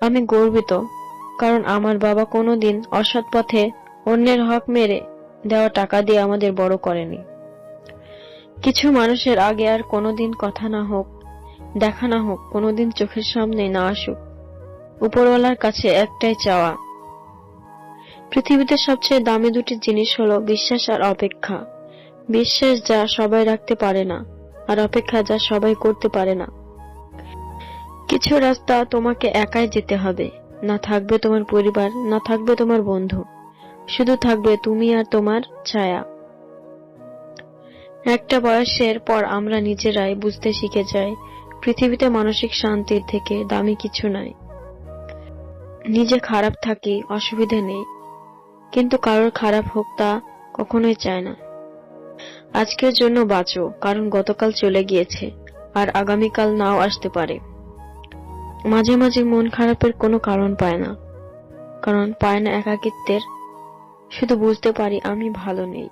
আমি গর্বিত, কারণ আমার বাবা কোনোদিন অসৎ পথে অন্যের হক মেরে দেওয়া টাকা দিয়ে আমাদের বড় করেনি। কিছু মানুষের আগে আর কোনোদিন কথা না হোক, দেখা না হোক, কোনোদিন চোখের সামনে না আসুক। উপরওয়ালার কাছে একটাই চাওয়া। পৃথিবীতে সবচেয়ে দামি দুটি জিনিস হলো বিশ্বাস আর অপেক্ষা। বিশ্বাস যা সবাই রাখতে পারে না, আর অপেক্ষা যা সবাই করতে পারে না। কিছু রাস্তা তোমাকে একাই যেতে হবে। না থাকবে তোমার পরিবার, না থাকবে তোমার বন্ধু। শুধু থাকবে তুমি আর তোমার ছায়া। একটা বয়সের পর আমরা নিজেরাই বুঝতে শিখে যাই, পৃথিবীতে মানসিক শান্তির থেকে দামি কিছু নাই। নিজে খারাপ থাকি, অসুবিধে নেই। কিন্তু কারোর খারাপ হোক তা কখনোই চায় না। আজকের জন্য বাঁচো, কারণ গতকাল চলে গিয়েছে, আর আগামীকাল নাও আসতে পারে। মাঝে মাঝে মন খারাপের কোনো কারণ পায় না। কারণ পায় না একাকিত্বের। শুধু বুঝতে পারি আমি ভালো নেই।